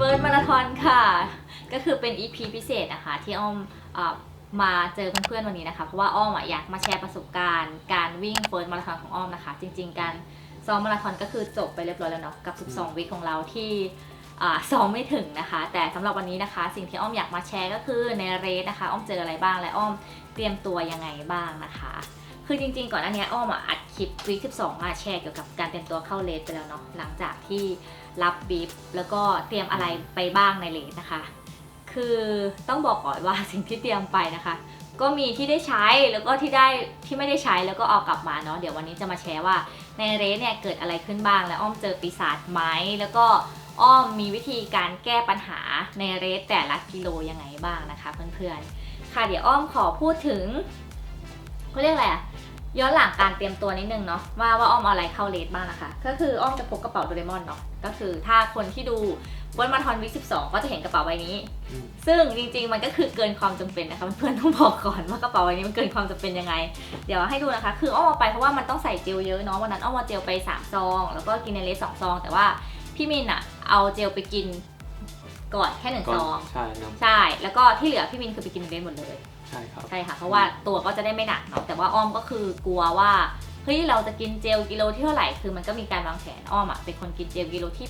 เฟิร์สมาราธอนค่ะ ก็คือเป็น EP พิเศษนะคะที่อ้อมอมาเจอเพื่อนๆวันนี้นะคะ เพราะว่าอ้อมอยากมาแชร์ประสบการณ์ การวิ่งเฟิร์สมาราธอนของอ้อมนะคะ จริง ๆ การซ้อมมาราธอนก็คือจบไปเรียบร้อยแล้วเนาะกับ 12 วิของเราที่ซ้อมไม่ถึงนะคะ แต่สำหรับวันนี้นะคะ สิ่งที่อ้อมอยากมาแชร์ก็คือในเรสนะคะ อ้อมเจออะไรบ้างและอ้อมเตรียมตัวยังไงบ้างนะคะคือจริงๆ ก่อนหน้านี้อ้อมอะอัดคลิปวีค12มาแชร์เกี่ยวกับการเตรียมตัวเข้าเลสไปแล้วเนาะหลังจากที่ รับบีฟแล้วก็เตรียมอะไรไปบ้างในเลสนะคะ คือต้องบอกก่อนว่าสิ่งที่เตรียมไปนะคะ ก็มีที่ได้ใช้แล้วก็ที่ได้ที่ไม่ได้ใช้แล้วก็เอากลับมาเนาะเดี๋ยววันนี้จะมาแชร์ว่าในเรสเนี่ยเกิดอะไรขึ้นบ้างและอ้อมเจอปีศาจไหมแล้วก็อ้อมมีวิธีการแก้ปัญหาในเรสแต่ละกิโลยังไงบ้างนะคะเพื่อนๆค่ะเดี๋ยวอ้อมขอพูดถึงเขาเรียกอะไรอะ ย้อนหลังการเตรียมตัวนิดนึงเนาะว่าว่าอ้อมเอาอะไรเข้าเลสบ้างนะคะ ก็คืออ้อมจะพกกระเป๋าโดเรมอนเนาะก็คือถ้าคนที่ดูวันมาทอนวิ12ก็จะเห็นกระเป๋าใบนี้อืมซึ่งจริงๆมันก็คือเกินความจำเป็นนะคะเพื่อนๆต้องบอกก่อนว่ากระเป๋าใบนี้มันเกินความจำเป็นยังไง เดี๋ยวให้ดูนะคะ คืออ้อมเอาไปเพราะว่ามันต้องใส่เจลเยอะเนาะวันนั้นอ้อมเอาเจลไป3ซองแล้วก็กินในเลสสองซอง แต่ว่าพี่มินอะเอาเจลไปกินก่อนแค่หนึ่งก่อนซองใช่นะใช่ แล้วก็ที่เหลือพี่มินคือไปกินในเลสหมดเลย ใช่ครับ ใช่ค่ะ เพราะว่าตัวก็จะได้ไม่หนักเนาะแต่ว่าอ้อมก็คือกลัวว่าเฮ้ยเราจะกินเจลกิโลที่เท่าไหร่คือมันก็มีการวางแผนอ้อมอะเป็นคนกินเจลกิโลที่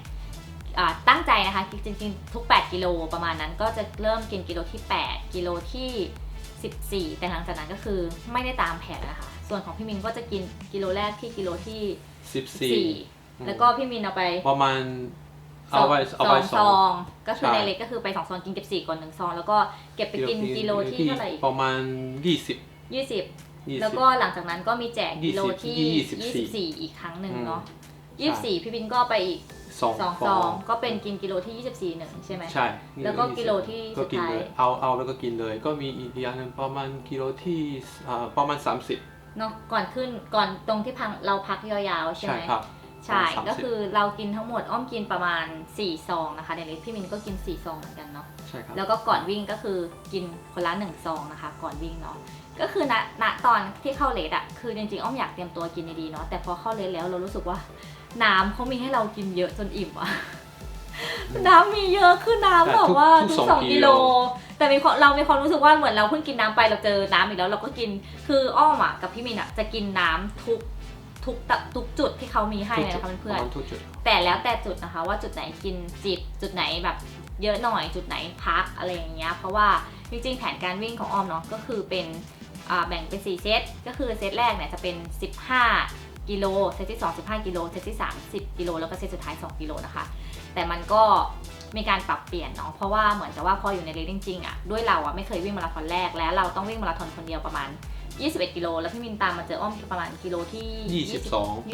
8อ่าตั้งใจนะคะจริงๆทุก 8 กิโลประมาณนั้นก็จะเริ่มกินกิโลที่ 8 กิโลที่ 14 แต่หลังจากนั้นก็คือไม่ได้ตามแผนนะคะ ส่วนของพี่มินก็จะกินกิโลแรกที่กิโลที่ 14 4แล้วก็พี่มินเอาไปประมาณ เอาไว้เอาไว้สสอองงก็คือใช่ในเล็กก็คือไปสองซองกินเก็บสี่ก่อนหนึ่งซอง แล้วก็เก็บไปกินกิโลที่เท่าไหร่อีกประมาณ20ยี่สิบ20แล้วก็หลังจากนั้นก็มีแจกกิโลที่ยี่สิบสี่24อีกครั้งหนึ่งอืมเนาะใช่24พี่บินก็ไปอีกสอง2ซองก็เป็นกินกิโลที่24หนึ่งใช่ไหมใช่แล้วก็กิโลที่ก็กินสุดท้ายเลยเอาเอาแล้วก็กินเลย ก็มีอีกอย่างหนึงประมาณกิโลที่อ่าประมาณ30เนาะก่อนขึ้นก่อนตรงที่พังเราพักยาวๆใช่ใช่ไหมครับ ใช่ประมาณ30ก็คือเรากินทั้งหมดอ้อมกินประมาณ 4 ซองนะคะเดี๋ยวนี้พี่มินก็กิน 4 ซองเหมือนกันเนาะใช่ครับแล้วก็ก่อนวิ่งก็คือกินคนละหนึ่งซองนะคะ ก่อนวิ่งเนาะก็คือณณตอนที่เข้าเลสอะคือจริงๆอ้อมอยากเตรียมตัวกินดีๆเนาะแต่พอเข้าเลสแล้วเรารู้สึกว่าน้ำเขามีให้เรากินเยอะจนอิ่มอะน้ำมีเยอะคือน้ำแบบว่าทุกสองกิโล แต่มีความเรามีความรู้สึกว่าเหมือนเราเพิ่งกินน้ำไปเราเจอน้ำอีกแล้วเราก็กินคืออ้อมอะกับพี่มินอะจะกินน้ำทุก ทุกทุกจุดที่เขามีให้เลยนะคะเพื่อนๆประมาณทุกจุดแต่แล้วแต่จุดนะคะ ว่าจุดไหนกินจิบจุดไหนแบบเยอะหน่อยจุดไหนพักอะไรอย่างเงี้ยเพราะว่าจริงๆแผนการวิ่งของออมเนาะก็คือเป็นอ่าแบ่งเป็น 4 เซตก็คือเซตแรกเนี่ยจะเป็น 15 กิโลเซตที่ 2 15 กิโลเซตที่ 3 10 กิโลแล้วก็เซตสุดท้าย 2 กิโลนะคะ แต่มันก็มีการปรับเปลี่ยนเนาะเพราะว่าเหมือนกับว่าพออยู่ในเรสจริงๆอะด้วยเราอะไม่เคยวิ่งมาราธอนแรกแล้วเราต้องวิ่งมาราธอนคนเดียวประมาณ 21 กิโล แล้วพี่มินตามมาเจออ้อมประมาณกิโลที่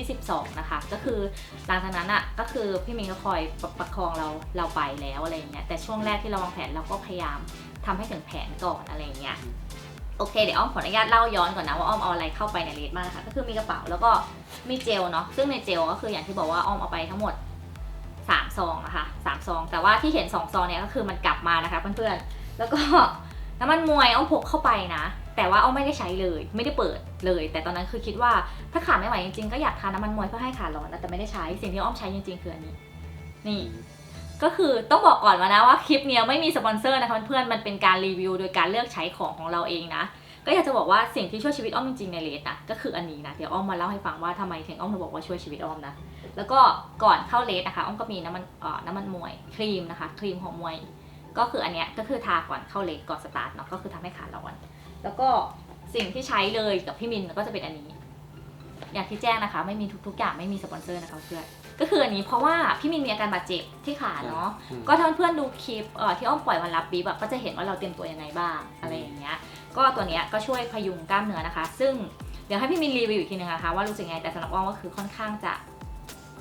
22 22 นะคะ ก็คือหลังจากนั้นอะก็คือพี่มินก็คอยประประคองเราเราไปแล้วอะไรอย่างเงี้ยแต่ช่วงแรกที่เราวางแผนเราก็พยายามทำให้ถึงแผนก่อนอะไรอย่างเงี้ยโอเคเดี๋ยวอ้อมขออนุญาตเล่าย้อนก่อนนะว่าอ้อมเอาอะไรเข้าไปในเลสบ้างนะคะก็คือมีกระเป๋าแล้วก็มีเจลเนาะซึ่งในเจลก็คืออย่างที่บอกว่าอ้อมเอาไปทั้งหมด3ซองนะคะสามซอง แต่ว่าที่เห็น2ซองเนี่ยก็คือมันกลับมานะคะเพื่อนๆแล้วก็น้ำมันมวยอ้อมพกเข้าไปนะ แต่ว่าอ้อมไม่ได้ใช้เลย ไม่ได้เปิดเลย แต่ตอนนั้นคือคิดว่าถ้าขาไม่ไหวจริงๆก็อยากทานน้ำมันมวยเพื่อให้ขาร้อนนะแต่ไม่ได้ใช้สิ่งที่อ้อมใช้จริงๆคืออันนี้ นี่ ก็คือต้องบอกก่อนว่านะว่าคลิปเนี้ยไม่มีสปอนเซอร์นะคะเพื่อนมันเป็นการรีวิว โดยการเลือกใช้ของของเราเองนะก็อยากจะบอกว่าสิ่งที่ช่วยชีวิตอ้อมจริงๆในเลสนะก็คืออันนี้นะเดี๋ยวอ้อมมาเล่าให้ฟังว่าทำไมถึงอ้อมถึงบอกว่าช่วยชีวิตอ้อมนะแล้วก็ก่อนเข้าเลสนะคะอ้อมก็มีน้ำมันเอ่อน้ำมันมวยครีมนะคะ ครีมของมวย ก็คืออันเนี้ยก็คือทาก่อนเข้าเลสก่อนสตาร์ทเนาะก็คือทำให้ขาร้อน แล้วก็สิ่งที่ใช้เลยกับพี่มินก็จะเป็นอันนี้ อย่างที่แจ้งนะคะ ไม่มีทุกๆอย่างไม่มีสปอนเซอร์นะคะเพื่อนก็คืออันนี้เพราะว่าพี่มินมีอาการบาดเจ็บที่ขาเนาะอืม ก็ถ้าเพื่อนๆดูคลิปเอ่อที่อ้อมปล่อยวันรับบีบอะก็จะเห็นว่าเราเตรียมตัวยังไงบ้างอะไรอย่างเงี้ยก็ตัวเนี้ยก็ช่วยพยุงกล้ามเนื้อนะคะ ซึ่งเดี๋ยวให้พี่มินรีวิวอีกทีนึงนะคะว่ารู้สึกยังไงแต่สำหรับอ้อมก็คือค่อนข้างจะ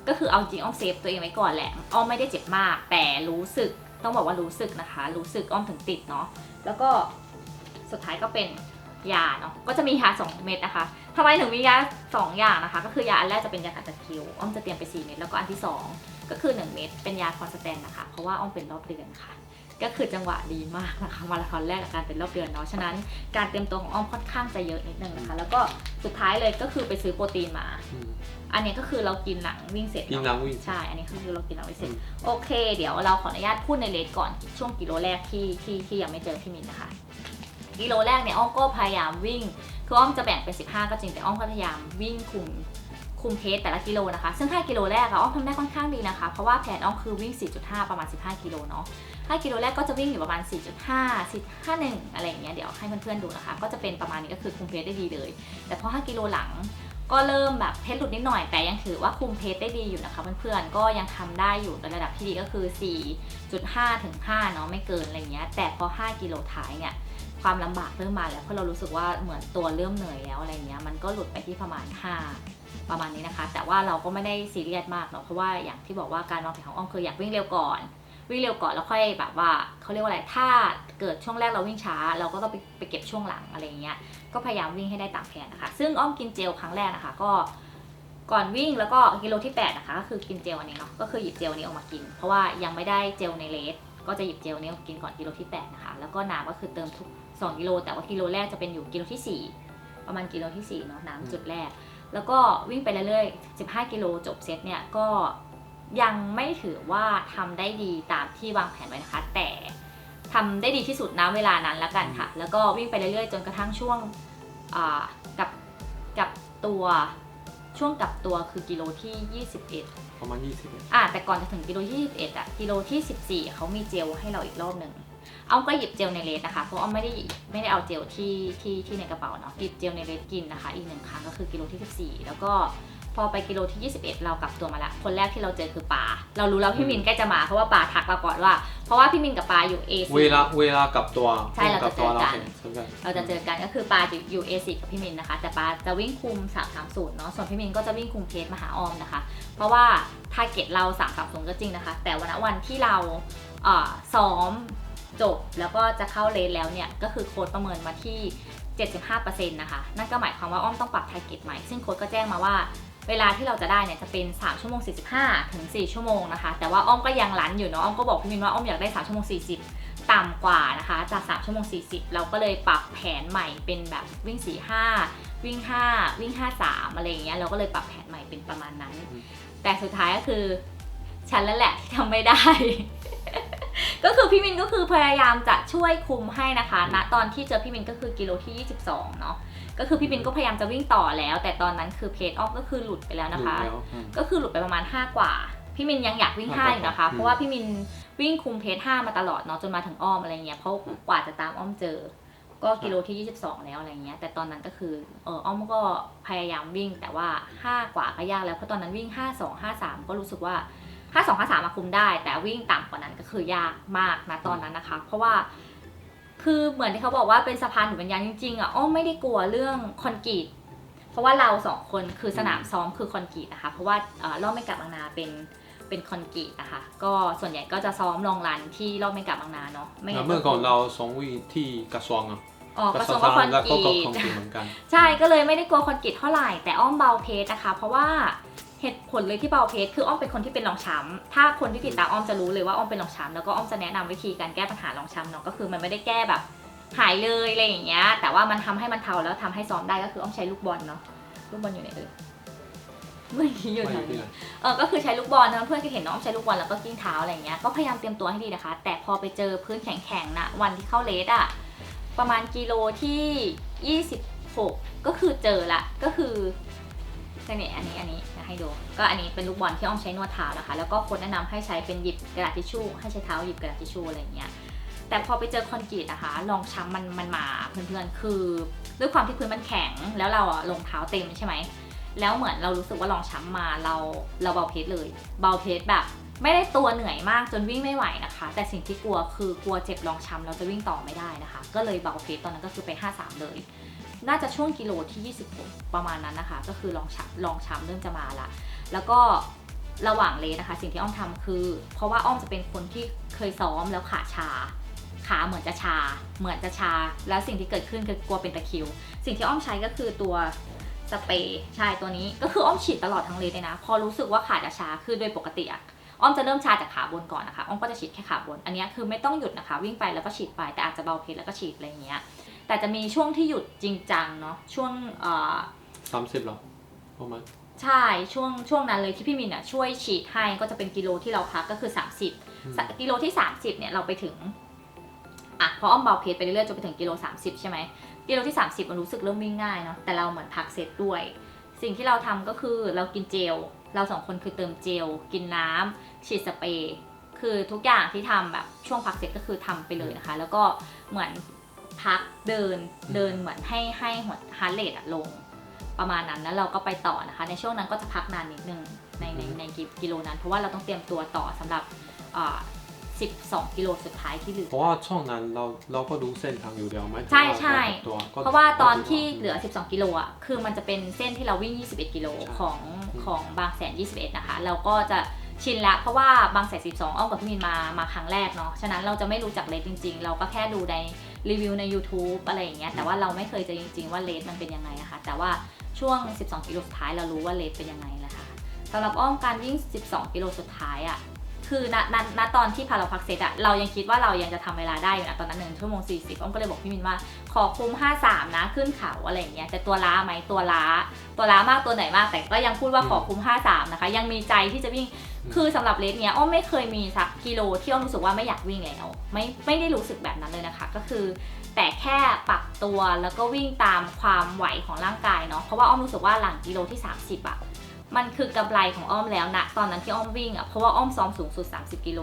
ก็คือเอาจริงอ้อมเซฟตัวเองไว้ก่อนแหละอ้อมไม่ได้เจ็บมาก แต่รู้สึกต้องบอกว่ารู้สึกนะคะ รู้สึกอ้อมถึงติดเนาะแล้วก็ สุดท้ายก็เป็นยาเนาะก็จะมียาสองเม็ดนะคะทำไมถึงมียาสองอย่างนะคะ ก็คือยาอันแรกจะเป็นยาขัดตะคริวอ้อมจะเตรียมไปสี่เม็ดแล้วก็อันที่สองก็คือหนึ่งเม็ดเป็นยาคอนสแตนนะคะเพราะว่าอ้อมเป็นรอบเดือนค่ะ ก็คือจังหวะดีมากนะคะมาราธอนแรกกับการเป็นรอบเดือนเนาะฉะนั้นการเตรียมตัวของอ้อมค่อนข้างจะเยอะนิดนึงนะคะ แล้วก็สุดท้ายเลยก็คือไปซื้อโปรตีนมาอืมอันนี้ก็คือเรากินหลังวิ่งเสร็จกินเนาะหลังวิ่งใช่ อันนี้คือเรากินหลังวิ่งเสร็จอืมโอเค เดี๋ยวเราขออนุญาตพูดในเลทก่อนช่วงกิโลแรกที่ที่ที่ยังไม่เจอพี่มินนะคะ กิโลแรกเนี่ยอ้อมก็พยายามวิ่ง คืออ้อมจะแบ่งเป็น 15 ก็จริงแต่อ้อมก็พยายามวิ่งคุมคุมเพจแต่ละกิโลนะคะ ซึ่ง 5 กิโลแรกอะอ้อมทำได้ค่อนข้างดีนะคะ เพราะว่าแผนอ้อมคือวิ่ง 4.5 ประมาณ 15 กิโลเนาะ 5 กิโลแรกก็จะวิ่งอยู่ประมาณ 4.5 451 อะไรอย่างเงี้ย เดี๋ยวให้เพื่อนๆดูนะคะ ก็จะเป็นประมาณนี้ก็คือคุมเพจได้ดีเลย แต่พอ 5 กิโลหลังก็เริ่มแบบเพจหลุดนิดหน่อย แต่ยังถือว่าคุมเพจได้ดีอยู่นะคะเพื่อนๆ ก็ยังทำได้อยู่ในระดับที่ดีก็คือ 4.5 ถึง 5 เนาะไม่เกินอะไรเงี้ย แต่พอ 5 กิโลท้ายเนี่ย ความลำบากเริ่มมาแล้วเพราะเรารู้สึกว่าเหมือนตัวเริ่มเหนื่อยแล้วอะไรเงี้ยมันก็หลุดไปที่ประมาณ 5 ประมาณนี้นะคะ แต่ว่าเราก็ไม่ได้ซีเรียสมากเนาะเพราะว่าอย่างที่บอกว่าการวางแผนของอ้อมคืออยากวิ่งเร็วก่อน วิ่งเร็วก่อนแล้วค่อยแบบว่าเขาเรียกว่าอะไรถ้าเกิดช่วงแรกเราวิ่งช้า เราก็ต้องไปไปเก็บช่วงหลังอะไรเงี้ยก็พยายามวิ่งให้ได้ตามแผนนะคะ ซึ่งอ้อมกินเจลครั้งแรกนะคะก็ก่อนวิ่งแล้วก็กิโลที่8นะคะก็คือกินเจลอันนี้เนาะก็คือหยิบเจลนี้ออกมากิน เพราะว่ายังไม่ได้เจลในเลสก็จะหยิบเจลนี้ออกกินก่อนกิโลที่8นะคะแล้วก็น้ำก็คือเติมทุก 2กิโลแต่ว่ากิโลแรกจะเป็นอยู่กิโลที่ 4 ประมาณกิโลที่4เนาะน้ำจุดแรก แล้วก็วิ่งไปเรื่อยๆ 15 กิโลจบเซตเนี่ยก็ยังไม่ถือว่าทำได้ดีตามที่วางแผนไว้นะคะ แต่ทำได้ดีที่สุดนะเวลานั้นแล้วกันค่ะ แล้วก็วิ่งไปเรื่อยๆ จนกระทั่งช่วงอ่ากับกับตัวช่วงกับตัวคือกิโลที่ 21 ประมาณ20อะแต่ก่อนจะถึงกิโลที่21อะกิโลที่ 14 เขามีเจลให้เราอีกรอบหนึ่ง เอาก็หยิบเจลในเลสนะคะเพราะอ้อมไม่ได้ไม่ได้เอาเจลที่ที่ที่ในกระเป๋าเนาะหยิบเจลในเลสกินนะคะ อีกหนึ่งครั้งก็คือกิโลที่ 14 แล้วก็พอไปกิโลที่ 21 เรากลับตัวมาละคนแรกที่เราเจอคือปาเรารู้แล้วพี่มินใกล้จะมาเพราะว่าปาทักเราก่อนว่า เพราะว่าพี่มินกับปาอยู่เอเวลาเวลากับตัวใช่เราจะกับตัวเจอกันเห็นใช่ไหมเราจะเจอกันก็คือปาอยู่อยู่ A10 กับพี่มินนะคะ แต่ปาจะวิ่งคุม 330 เนาะส่วนพี่มินก็จะวิ่งคุมเพจมาหาออมนะคะ เพราะว่าทาร์เก็ตเรา 330 ก็จริงนะคะ แต่วันวันที่เราเอ่อซ้อม จบแล้วก็จะเข้าเลนแล้วเนี่ย ก็คือโค้ดประเมินมาที่ 75%นะคะ นั่นก็หมายความว่าอ้อมต้องปรับทาร์เก็ตใหม่ ซึ่งโค้ดก็แจ้งมาว่าเวลาที่เราจะได้เนี่ยจะเป็น 3 ชั่วโมง 45 ถึง 4 ชั่วโมงนะคะ แต่ว่าอ้อมก็ยังรันอยู่เนาะ อ้อมก็บอกพี่มินว่าอ้อมอยากได้ 3 ชั่วโมง 40 ต่ำกว่านะคะ จาก 3 ชั่วโมง 40 เราก็เลยปรับแผนใหม่เป็นแบบวิ่ง 45 วิ่ง 5 วิ่ง 53 อะไรอย่างเงี้ย เราก็เลยปรับแผนใหม่เป็นประมาณนั้นอืมแต่สุดท้ายก็คือ ฉันแล้วแหละที่ทำไม่ได้ ก็คือพี่มินก็คือพยายามจะช่วยคุมให้นะคะณตอนที่เจอพี่มินก็คือกิโลที่ 22 เนาะก็คือพี่มินก็พยายามจะวิ่งต่อแล้ว แต่ตอนนั้นคือเพจออฟก็คือหลุดไปแล้วนะคะดูแล้วอืมก็คือหลุดไปประมาณ 5 กว่า พี่มินยังอยากวิ่งห้า5อยู่นะคะอืมเพราะว่าพี่มินวิ่งคุมเพจ5มาตลอดเนาะจนมาถึงอ้อมอะไรเงี้ยเพราะกว่าจะตามอ้อมเจอ ก็กิโลที่ 22 แล้วอะไรเงี้ยแต่ตอนนั้นก็คือเอออ้อมก็พยายามวิ่งแต่ว่า 5 กว่าก็ยากแล้วเพราะตอนนั้นวิ่ง 5 2 5 3 ก็รู้สึกว่า 5 2 5 3มาคุมได้ แต่วิ่งต่ำกว่านั้นก็คือยากมากนะตอนนั้นนะคะ เพราะว่าคือเหมือนที่เขาบอกว่าเป็นสะพานหนุนวิญญาณจริงๆอะอ้อมไม่ได้กลัวเรื่องคอนกรีตเพราะว่าเราสองคนคือสนามซ้อมคือคอนกรีตนะคะ เพราะว่าเอ่อรอบไม่กลับบางนาเป็นเป็นคอนกรีตนะคะก็ส่วนใหญ่ก็จะซ้อมลองรันที่รอบไม่กลับบางนาเนาะไม่แล้วงั้นเมื่อก่อนเราสองวีที่กระทรวงอะออกกกระระททรรววงงว่าคอนแล้วกก็รีกับตคอนกรีตเหมือนกันใช่ก็เลยไม่ได้กลัวคอนกรีตเท่าไหร่แต่อ้อมเบาเพจนะคะ เพราะว่า เหตุผลเลยที่เบาเพจคืออ้อมเป็นคนที่เป็นรองช้ำถ้าคนที่ติดตามอ้อมจะรู้เลยว่าอ้อมเป็นรองช้ำแล้วก็อ้อมจะแนะนำวิธีการแก้ปัญหารองช้ำเนาะก็คือมันไม่ได้แก้แบบหายเลยอะไรอย่างเงี้ย แต่ว่ามันทำให้มันเทาแล้วทำให้ซ้อมได้ก็คืออ้อมใช้ลูกบอลเนาะลูกบอลอยู่ไหนเอ่ยเมื่อกี้อยู่ไม่แถอยู่วที่นี้ไหนเออก็คือใช้ลูกบอลนะเพื่อนก็เห็นน้องใช้ลูกบอลแล้วก็กิ้งเท้าอะไรอย่างเงี้ยก็พยายามเตรียมตัวให้ดีนะคะ แต่พอไปเจอพื้นแข็งๆนะวันที่เข้าเลสอะประมาณกิโลที่ 26 ก็คือเจอละก็คือเนี่ยอันนี้อันนี้นะ ให้ดู ก็อันนี้เป็นลูกบอลที่อ้อมใช้นวดเท้านะคะ แล้วก็คนแนะนำให้ใช้เป็นหยิบกระดาษทิชชู่ให้ใช้เท้าหยิบกระดาษทิชชู่อะไรเงี้ยแต่พอไปเจอคอนกรีตนะคะลองช้ำมันมันมาเพื่อนๆ คือด้วยความที่พื้นมันแข็งแล้วเราอะลงเท้าเต็มใช่ไหมแล้วเหมือนเรารู้สึกว่าลองช้ำมาเราเราเบาเพสเลยเบาเพสแบบไม่ได้ตัวเหนื่อยมากจนวิ่งไม่ไหวนะคะ แต่สิ่งที่กลัวคือกลัวเจ็บลองช้ำเราจะวิ่งต่อไม่ได้นะคะ ก็เลยเบาเพสตอนนั้นก็คือไป 53 เลย น่าจะช่วงกิโลที่ 26 ประมาณนั้นนะคะ ก็คือลองช้ำลองช้ำเริ่มจะมาละ แล้วก็ระหว่างเลนนะคะ สิ่งที่อ้อมทำคือ เพราะว่าอ้อมจะเป็นคนที่เคยซ้อมแล้วขาชา ขาเหมือนจะชา เหมือนจะชา แล้วสิ่งที่เกิดขึ้นคือกลัวเป็นตะคริว สิ่งที่อ้อมใช้ก็คือตัวสเปรย์ใช่ตัวนี้ก็คืออ้อมฉีดตลอดทั้งเลนเลยนะ พอรู้สึกว่าขาจะชาคือโดยปกติอะอ้อมจะเริ่มชาจากขาบนก่อนนะคะ อ้อมก็จะฉีดแค่ขาบน อันนี้คือไม่ต้องหยุดนะคะ วิ่งไปแล้วก็ฉีดไป แต่อาจจะเบาเพลแล้วก็ฉีดอะไรเงี้ย แต่จะมีช่วงที่หยุดจริงจังเนาะช่วงเอ่อสามสิบหรอประมาณใช่ช่วงช่วงนั้นเลยที่พี่มินอะช่วยฉีดให้ก็จะเป็นกิโลที่เราพักก็คือ 30อืมสะกิโลที่ 30เนี่ยเราไปถึงอะพออ้อมเบาเพจไปเรื่อยๆจนไปถึงกิโล 30 ใช่ไหมกิโลที่ 30มันรู้สึกเริ่มวิ่งง่ายเนาะแต่เราเหมือนพักเซตด้วย สิ่งที่เราทำก็คือเรากินเจล เราสองคนคือเติมเจล กินน้ำฉีดสเปรย์คือทุกอย่างที่ทำแบบช่วงพักเสร็จก็คือทำไปเลยนะคะ แล้วก็เหมือน พักเดินเดินเหมือนให้ให้หัวฮาร์ดเรทอะลง ประมาณนั้นแล้วเราก็ไปต่อนะคะ ในช่วงนั้นก็จะพักนานนิดนึงในในในกิโลนั้น เพราะว่าเราต้องเตรียมตัวต่อสำหรับอ่า12 กิโลสุดท้ายที่เหลือเพราะว่าช่วงนั้นเราเราก็รู้เส้นทางอยู่แล้วไหมใช่ใช่ตัวก็เพราะว่าตอนที่เหลือ 12 กิโลอะคือมันจะเป็นเส้นที่เราวิ่ง 21 กิโลใช่ของอืมของบางแสน 21 นะคะ เราก็จะชินละเพราะว่าบางแสน 12 อ้อมกับพี่มินมามาครั้งแรกเนาะฉะนั้นเราจะไม่รู้จักเลสจริง ๆ เราก็แค่ดูใน รีวิวใน YouTube อะไรอย่างเงี้ยแต่ว่าเราไม่เคยเจอจริงๆว่าเลทมันเป็นยังไงนะคะแต่ว่าช่วง 12 กิโลสุดท้ายเรารู้ว่าเลทเป็นยังไงแหละค่ะสำหรับอ้อมการวิ่ง 12 กิโลสุดท้ายอะ คือณณณตอนที่พาเราพักเซตอะเรายังคิดว่าเรายังจะทำเวลาได้อยู่นะตอนนั้นหนึ่งชั่วโมงสี่สิบอ้อมก็เลยบอกพี่มินว่า ขอคุม53นะขึ้นเขาอะไรอย่างเงี้ยแต่ตัวล้าไหมตัวล้า ตัวล้ามากตัวไหนมาก แต่ก็ยังพูดว่าขอคุม53นะคะ ยังมีใจที่จะวิ่งคือสำหรับเลสเนี้ยอ้อมไม่เคยมีสักกิโลที่อ้อมรู้สึกว่าไม่อยากวิ่งแล้วไม่ไม่ได้รู้สึกแบบนั้นเลยนะคะ ก็คือแต่แค่ปรับตัวแล้วก็วิ่งตามความไหวของร่างกายเนาะเพราะว่าอ้อมรู้สึกว่าหลังกิโลที่ 30อะ มันคือกำไรของอ้อมแล้วนะตอนนั้นที่อ้อมวิ่งอะเพราะว่าอ้อมซ้อมสูงสุด 30 กิโล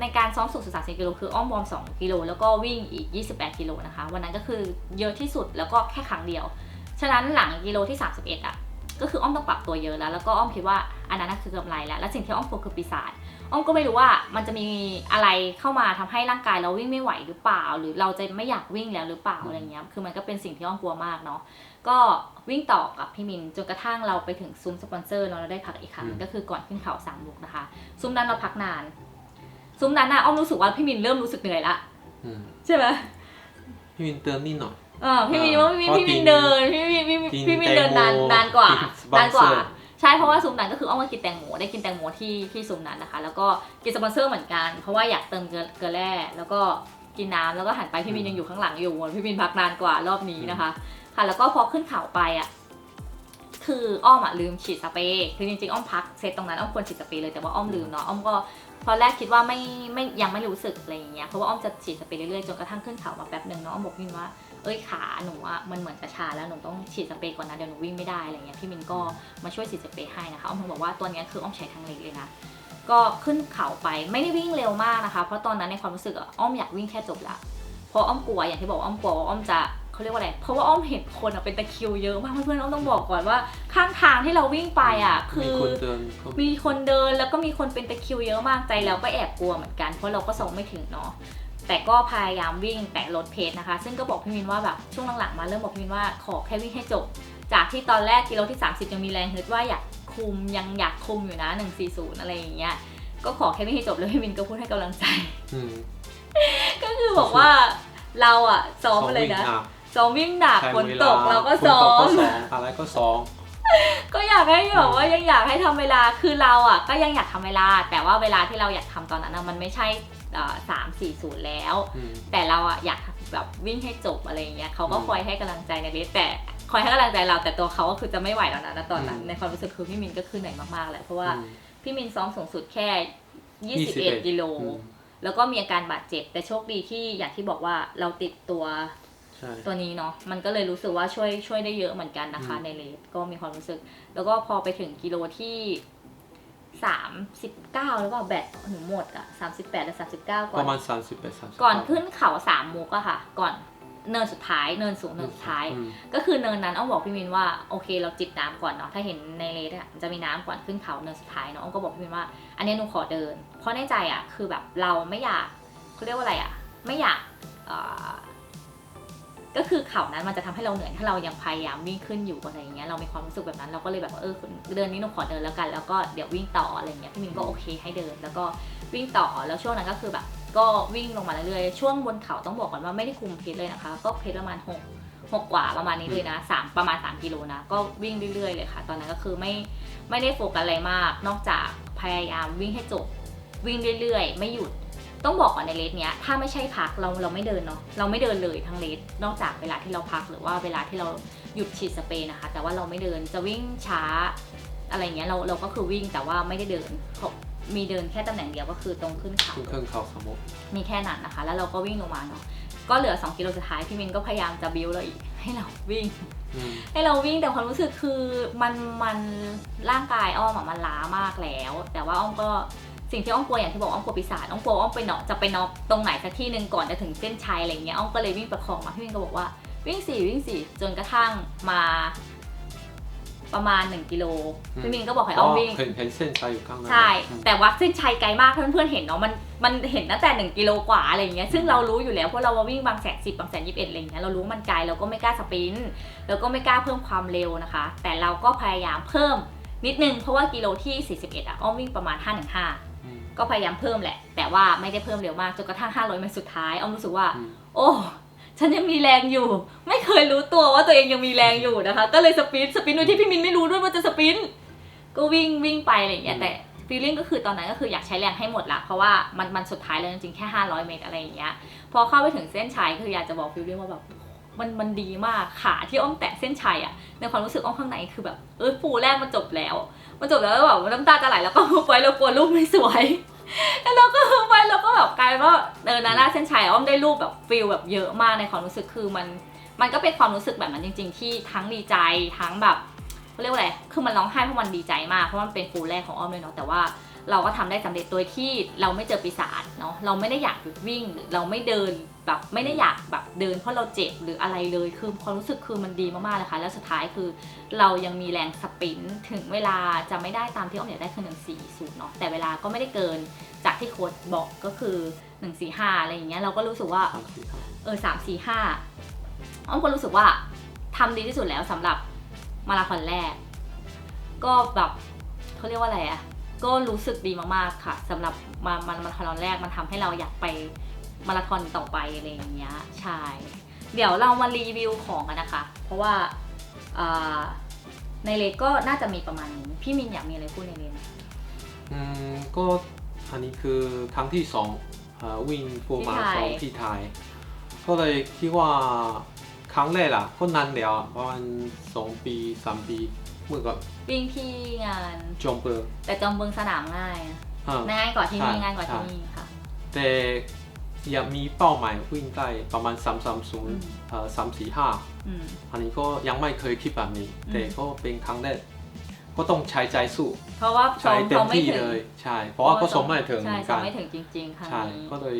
ในการซ้อมสูงสุด 30 กิโลคืออ้อมวอร์ม 2 กิโลแล้วก็วิ่งอีก 28 กิโลนะคะ วันนั้นก็คือเยอะที่สุดแล้วก็แค่ครั้งเดียว ฉะนั้นหลังกิโลที่ 31อะก็คืออ้อมต้องปรับตัวเยอะแล้ว แล้วก็อ้อมคิดว่าอันนั้นนะคือกำไรแล้ว และสิ่งที่อ้อมกลัวคือปีศาจอ้อมก็ไม่รู้ว่ามันจะมีอะไรเข้ามาทำให้ร่างกายเราวิ่งไม่ไหวหรือเปล่า หรือเราจะไม่อยากวิ่งแล้วหรือเปล่าอะไรเงี้ย คือมันก็เป็นสิ่งที่อ้อมกลัวมากเนาะ ก็วิ่งต่อกับพี่มินจนกระทั่งเราไปถึงซุ้มสปอนเซอร์เนาะเราได้พักอีกครั้งอืมก็คือก่อนขึ้นเขาสามมุกนะคะ ซุ้มนั้นเราพักนาน ซุ้มนั้นน่ะอ้อมรู้สึกว่าพี่มินเริ่มรู้สึกเหนื่อยละอืมใช่ไหมพี่มินเตือนนิดหน่อยเออพี่มินอ่าว่าพี่มินเพราะพี่มินกินเดินพี่มินพี่มินกินพี่มินเดินนานแตงโมนานกว่ากินสปอนนานกว่าเซอร์ใช่เพราะว่าซุ้มนั้นก็คืออ้อมมากินแตงโมได้กินแตงโมที่ที่ซุ้มนั้นนะคะ แล้วก็กินสปอนเซอร์เหมือนกัน เพราะว่าอยากเติมเกลือเกลือแร่แล้วก็กินน้ำแล้วก็หันไปพี่มินยังอยู่ข้างหลังอยู่พี่มินพักนานกว่ารอบนี้นะคะ ค่ะ แล้วก็พอขึ้นเขาไปอะคืออ้อมอะลืมฉีดสเปรย์คือจริงๆอ้อมพักเซตตรงนั้นอ้อมควรฉีดสเปรย์เลยแต่ว่าอ้อมลืมเนาะอ้อมก็ตอนแรกคิดว่าไม่ไม่ยังไม่รู้สึกอะไรอย่างเงี้ยเพราะว่าอ้อมจะฉีดสเปรย์เรื่อยๆจนกระทั่งขึ้นเขามาแป๊บหนึ่งเนาะอ้อมบอกพี่มินว่าเอ้ยขาหนูอะมันเหมือนจะชาแล้วหนูต้องฉีดสเปรย์ก่อนนะเดี๋ยวหนูวิ่งไม่ได้อะไรเงี้ยพี่มินก็มาช่วยฉีดสเปรย์ให้นะคะอ้อมถึงบอกว่าตัวนี้คืออ้อมใช้ทั้งเล็กเลยนะก็ขึ้นเขาไปไม่ได้วิ่งเร็วมากนะคะ เพราะตอนนั้นในความรู้สึกอ้อมอยากวิ่งแค่จบละเพราะอ้อมกลัวอย่างที่บอกอ้อมกลัวว่าอ้อมจะ เขาเรียกว่าอะไรเพราะว่าอ้อมเห็นคนอะเป็นตะคริวเยอะมากเพื่อนๆอ้อมต้องบอกก่อนว่า ข้างทางที่เราวิ่งไปอะ คืมีอ คนเตือนก็มีคนเดินแล้วก็มีคนเป็นตะคริวเยอะมากใจเราก็แอบกลัวเหมือนกันเพราะเราก็ส่งไม่ถึงเนาะแต่ก็พยายามวิ่งแต่ลดเพจนะคะ ซึ่งก็บอกพี่มินว่าแบบช่วงหลังๆมาเริ่มบอกพี่มินว่าขอแค่วิ่งให้จบ จากที่ตอนแรกกิโลที่ 30 ยังมีแรงฮึดว่าอยากคุมยังอยากคุมอยู่นะ140 อะไรอย่างเงี้ยก็ขอแค่วิ่งให้จบแล้วพี่มินก็พูดให้กำลังใจ อืมก็คือบอกว่าเราอะซ้อมอะไรนะ วิ่งหก ซ้อมวิ่งหนักใช้ฝนเวตลากเราก็ฝนซ้อตกมก็ซ้อมอะไรก็ซ้อมก็อยากให้แบบว่ายังอยากให้ทำเวลาคือเราอะก็ยังอยากทำเวลา แต่ว่าเวลาที่เราอยากทำตอนนั้นอะมันไม่ใช่สามสี่ศูนย์แล้วอืมแต่เราอะอยากแบบวิ่งให้จบอะไรอย่างเงี้ยเขาก็อืมคอยให้กำลังใจในเรสแต่คอยให้กำลังใจเราแต่ตัวเขาก็คือจะไม่ไหวแล้วนะณตอนนั้นอืมในความรู้สึกคือพี่มินก็คือเหนื่อยมากๆแหละเพราะว่าอืมพี่มินซ้อมสูงสุดแค่ 21 21กิโลอืมแล้วก็มีอาการบาดเจ็บ แต่โชคดีที่อย่างที่บอกว่าเราติดตัว ใช่ ตัวนี้เนาะมันก็เลยรู้สึกว่าช่วยช่วยได้เยอะเหมือนกันนะคะ อืม ในเลสก็มีความรู้สึก แล้วก็พอไปถึงกิโลที่สามสิบเก้าหรือเปล่าแบตหนูหมดอะสามสิบแปดหรือสามสิบเก้าก่ปอน ระมาณ30ไป30ก่อนขึ้นเขาสามมุกอะค่ะ ก่อนเนินสุดท้าย เนินสูงเนินสุดท้าย อืม ก็คือเนินนั้นอ้อมบอกพี่มินว่าโอเคเราจิบน้ำก่อนเนาะถ้าเห็นในเลสอะมันจะมีน้ำก่อนขึ้นเขาเนินสุดท้ายเนาะอ้อมก็บอกพี่มินว่า อันนี้หนูขอเดิน เพราะในใจอะคือแบบเราไม่อยากเขาเรียกว่าอะไรอะไม่อยากเอ่อ ก็คือเขานั้นมันจะทำให้เราเหนื่อยถ้าเรายังพยายามวิ่งขึ้นอยู่อะไรอย่างเงี้ยเรามีความรู้สึกแบบนั้นเราก็เลยแบบเออเดินนี้หนูขอเดินแล้วกัน แล้วก็เดี๋ยววิ่งต่ออะไรอย่างเงี้ยพี่มินก็โอเคให้เดิน แล้วก็วิ่งต่อแล้วช่วงนั้นก็คือแบบ ก็วิ่งลงมาเรื่อยๆช่วงบนเขาต้องบอกก่อนว่าไม่ได้คุมเพจเลยนะคะ ก็เพจประมาณหกหกกว่าประมาณนี้เลยนะสามประมาณ 3กิโลนะก็วิ่งเรื่อยๆเลยค่ะ ตอนนั้นก็คือไม่ไม่ได้โฟกัสอะไรมาก นอกจากพยายามวิ่งให้จบวิ่งเรื่อย ๆ ไม่หยุด ต้องบอกก่อนในเลสเนี้ยถ้าไม่ใช่พักเราเราไม่เดินเนาะเราไม่เดินเลยทั้งเลสนอกจากเวลาที่เราพักหรือว่าเวลาที่เราหยุดฉีดสเปรย์นะคะ แต่ว่าเราไม่เดินจะวิ่งช้าอะไรเงี้ยเราเราก็คือวิ่งแต่ว่าไม่ได้เดินเขามีเดินแค่ตำแหน่งเดียวก็คือตรงขึ้นเขาขึ้นเครื่องเขาสมุทรมีแค่นั้นนะคะ แล้วเราก็วิ่งลงมาเนาะก็เหลือ 2 กิโลสุดท้ายพี่มินก็พยายามจะบิวเราอีกให้เราวิ่งอืมให้เราวิ่งแต่ความรู้สึกคือมันมันร่างกายอ้อมอะมันล้ามากแล้ว แต่ว่าอ้อมก็ สิ่งที่อ้อมกลัวอย่างที่บอกอ้อมกลัวปีศาจอ้อมกลัวอ้อมไปเนาะจะไปน็อกตรงไหนสักที่หนึ่งก่อนจะถึงเส้นชัยอะไรเงี้ยอ้อมก็เลยวิ่งประคองมาพี่มินก็บอกว่าวิ่งสี่วิ่งสี่จนกระทั่งมาประมาณ 1 กิโลพี่มินก็บอกให้เพอ้อราะมวิ่งเห็นเห็นเส้นชัยอยู่ข้างหน้าใช่อืมแต่ว่าเส้นชัยไกลมากเพื่อนๆเห็นเนาะมันมันเห็นตั้งแต่ 1 กิโลกว่าอะไรอย่างเงี้ยซึ่งเรารู้อยู่แล้วเพราะเราว่าวิ่งบางแสนสิบบางแสนยี่สิบเอ็ดอะไรอย่างเงี้ยเรารู้ว่ามันไกลเราก็ไม่กล้าสปรินต์เราก็ไม่กล้าเพิ่มความเร็วนะคะ แต่เราก็พยายามเพิ่มนิดนึงเพราะว่ากิโลที่ 41อะอ้อมวิ่งประมาณ5 1 5อืม ก็พยายามเพิ่มแหละ แต่ว่าไม่ได้เพิ่มเร็วมากจนกระทั่ง 500เมตรสุดท้ายอ้อมรู้สึกว่าอืมโอ้ฉันยังมีแรงอยู่ ไม่เคยรู้ตัวว่าตัวเองยังมีแรงอยู่นะคะ ก็เลยสปรินต์สปรินต์โดยที่พี่มินไม่รู้ด้วยว่าจะสปรินต์ก็วิ่งวิ่งไปอะไรอย่างเงี้ยอืมแต่ฟีลลิ่งก็คือตอนนั้นก็คืออยากใช้แรงให้หมดละเพราะว่ามันมันสุดท้ายแล้วจริงๆแค่ 500 เมตรอะไรอย่างเงี้ยพอเข้าไปถึงเส้นชัยคืออยากจะบอกฟีลลิ่งว่าแบบมันมันดีมากขาที่อ้อมแตะเส้นชัยอะในความรู้สึกอ้อมข้างในคือแบบเออฟูแรกมันจบแล้ว มันจบแล้วแล้วแบบน้ำตาจะไหลแล้วก็ไปเรากลัวรูปไม่สวยแล้วเราก็ไว้เราก็แบบกลายว่าเออนาราเส้นชัยอ้อมได้รูปแบบฟิลแบบเยอะมากในความรู้สึกคือมัน มันก็เป็นความรู้สึกแบบนั้นจริง ๆ ที่ทั้งดีใจทั้งแบบเขาเรียกว่าอะไรคือมันร้องไห้เพราะมันดีใจมากเพราะมันเป็นฟูลแรกของอ้อมเลยเนาะแต่ว่า เราก็ทำได้สำเร็จโดยที่เราไม่เจอปีศาจเนาะเราไม่ได้อยากหยุดวิ่งหรือเราไม่เดินแบบไม่ได้อยากแบบเดินเพราะเราเจ็บหรืออะไรเลยคือความรู้สึกคือมันดีมากๆเลยค่ะแล้วสุดท้ายคือเรายังมีแรงสปรินต์ถึงเวลาจะไม่ได้ตามที่อ้อมอยากได้คือ1 4 0เนาะแต่เวลาก็ไม่ได้เกินจากที่โค้ดบอกก็คือ1 4 5อะไรอย่างเงี้ยเราก็รู้สึกว่าสามสี่ห้าเออสามสี่ห้าอ้อมก็รู้สึกว่าทำดีที่สุดแล้วสำหรับมาราธอนแรก ก็แบบเขาเรียกว่าอะไรอะ ก็รู้สึกดีมากๆค่ะสำหรับมามามาราธอนแรกมันทำให้เราอยากไปมาราธอนต่อไปอะไรอย่างเงี้ยใช่เดี๋ยวเรามารีวิวของกันนะคะ เพราะว่าอ่าในเลนก็น่าจะมีประมาณนี้พี่มินอยากมีอะไรพูดในเลนไหมอืมก็อันนี้คือครั้งที่สองเอ่อวิ่งฟูลมาราธอนที่ไทยก็เลยคิดว่าครั้งแรกอะก็นานแล้วอะประมาณสองปีสามปี เมื่อก่อนวิ่งที่งานจอมเบอร์แต่จอมเบิงสนามง่ายอะอ่า ง่ายกว่าที่นี่ใช่ ง่ายกว่าที่ใช่นี่ค่ะ แต่อยากมีเป้าหมายวิ่งได้ประมาณ 3 3อืม0เอ่อ3 4อืม5อันนี้ก็ยังไม่เคยคิดแบบนี้ อืม แต่ก็เป็นครั้งแรกก็ต้องใช้ใจสู้เพราะว่าซ้ใช้อมเต็มเขาไม่ที่ถึงเลยใช่ เพราะว่าก็สมไม่ถึงเหใช่มือนซ้อกัมน ไม่ถึงจริงๆครั้งใช่ นี้ ก็เลย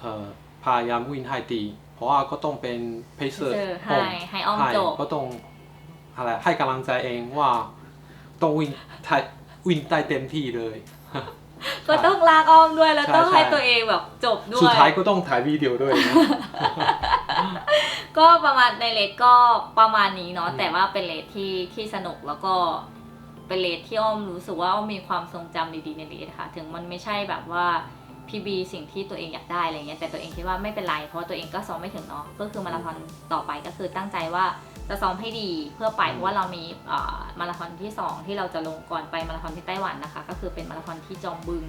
เอ่อพยายามวิ่งให้ดี เพราะว่าก็ต้องเป็นเพเซอร์เจอให้ให้อ้อมจบ ก็ต้อง อะไรให้กำลังใจเองว่าต้องวิ่งไทยวิ่งได้เต็มที่เลย ก็ต้องลากอ้อมด้วยแล้วใช่ต้องให้ใช่ ตัวเองแบบจบด้วยสุดท้ายก็ต้องถ่ายวิดีโอด้วยนะ ก็ประมาณในเลทก็ประมาณนี้เนาะอืม แต่ว่าเป็นเลทที่ที่สนุกแล้วก็เป็นเลทที่อ้อมรู้สึกว่าอ้อมมีความทรงจำดีๆในเลทค่ะ ถึงมันไม่ใช่แบบว่าพีบีสิ่งที่ตัวเองอยากได้อะไรเงี้ยแต่ตัวเองคิดว่าไม่เป็นไรเพราะว่าตัวเองก็ซ้อมไม่ถึงเนาะก็คือมาราธอนต่อไปก็คือตั้งใจว่า จะซ้อมให้ดีเพื่อไปอืมเพราะว่าเรามีเอ่อมาราธอนที่สองที่เราจะลงก่อนไปมาราธอนที่ไต้หวันนะคะ ก็คือเป็นมาราธอนที่จอมบึง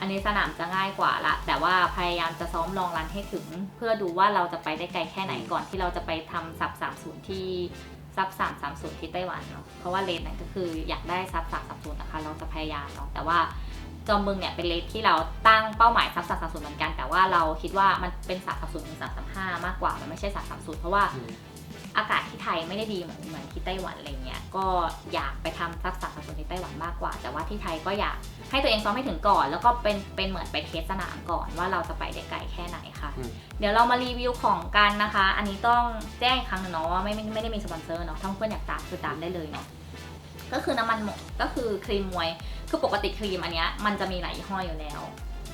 อันนี้สนามจะง่ายกว่าละ แต่ว่าพยายามจะซ้อมลองรันให้ถึง เพื่อดูว่าเราจะไปได้ไกลแค่ไหนก่อนที่เราจะไปทำซับ30 ที่ซับ330 ที่ไต้หวันเนาะเพราะว่าเลนนั้นก็คืออยากได้ซับ330นะคะ เราจะพยายามเนาะแต่ว่าจอมบึงเนี่ยเป็นเลนที่เราตั้งเป้าหมายซับ330เหมือนกัน แต่ว่าเราคิดว่ามันเป็น330ถึง335มากกว่ามันไม่ใช่330เพราะว่า อืมอากาศที่ไทยไม่ได้ดีเหมือนเหมือนที่ไต้หวันอะไรเงี้ยก็อยากไปทำทักษะสะสมที่ไต้หวันมากกว่า แต่ว่าที่ไทยก็อยากให้ตัวเองซ้อมให้ถึงก่อน แล้วก็เป็นเป็นเหมือนไปเทสสนามก่อนว่าเราจะไปได้ไกลแค่ไหนค่ะ อืม เดี๋ยวเรามารีวิวของกันนะคะ อันนี้ต้องแจ้งอีกครั้งหนึงเนาะว่าไม่ไม่ไม่ได้มีสปอนเซอร์เนาะถ้าเพื่อนอยากตามคือตามได้เลยเนาะก็คือน้ำมันหมกก็คือครีมมวย คือปกติครีมอันเนี้ยมันจะมีหลายยี่ห้ออยู่แล้ว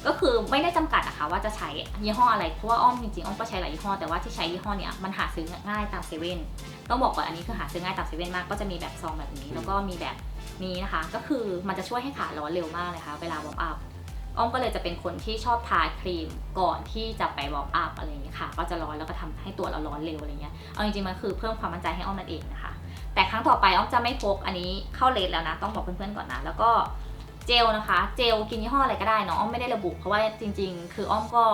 ก็คือไม่ได้จำกัดนะคะว่าจะใช้ยี่ห้ออะไร เพราะว่าอ้อมจริงๆอ้อมก็ใช้หลายยี่ห้อ แต่ว่าที่ใช้ยี่ห้อเนี้ยมันหาซื้อง่ายตามเซเว่นต้องบอกก่อนอันนี้คือหาซื้อง่ายตามเซเว่นมากก็จะมีแบบซองแบบนี้ แล้วก็มีแบบนี้นะคะ ก็คือมันจะช่วยให้ขาร้อนเร็วมากเลยค่ะเวลาวอร์มอัพอ้อมก็เลยจะเป็นคนที่ชอบทาครีมก่อนที่จะไปวอร์มอัพอะไรอย่างเงี้ยค่ะ ก็จะร้อนแล้วก็ทำให้ตัวเราร้อนเร็วอะไรเงี้ย เอาจริงๆมันคือเพิ่มความมั่นใจให้อ้อมนั่นเองนะคะ แต่ครั้งต่อไปอ้อมจะไม่พกอันนี้เข้าเลทแล้วนะ ต้องบอกเพื่อนๆก่อนนะ แล้วก็ เจลนะคะ เจลกินยี่ห้ออะไรก็ได้เนาะอ้อมไม่ได้ระบุ เพราะว่าจริง ๆ คืออ้อมก็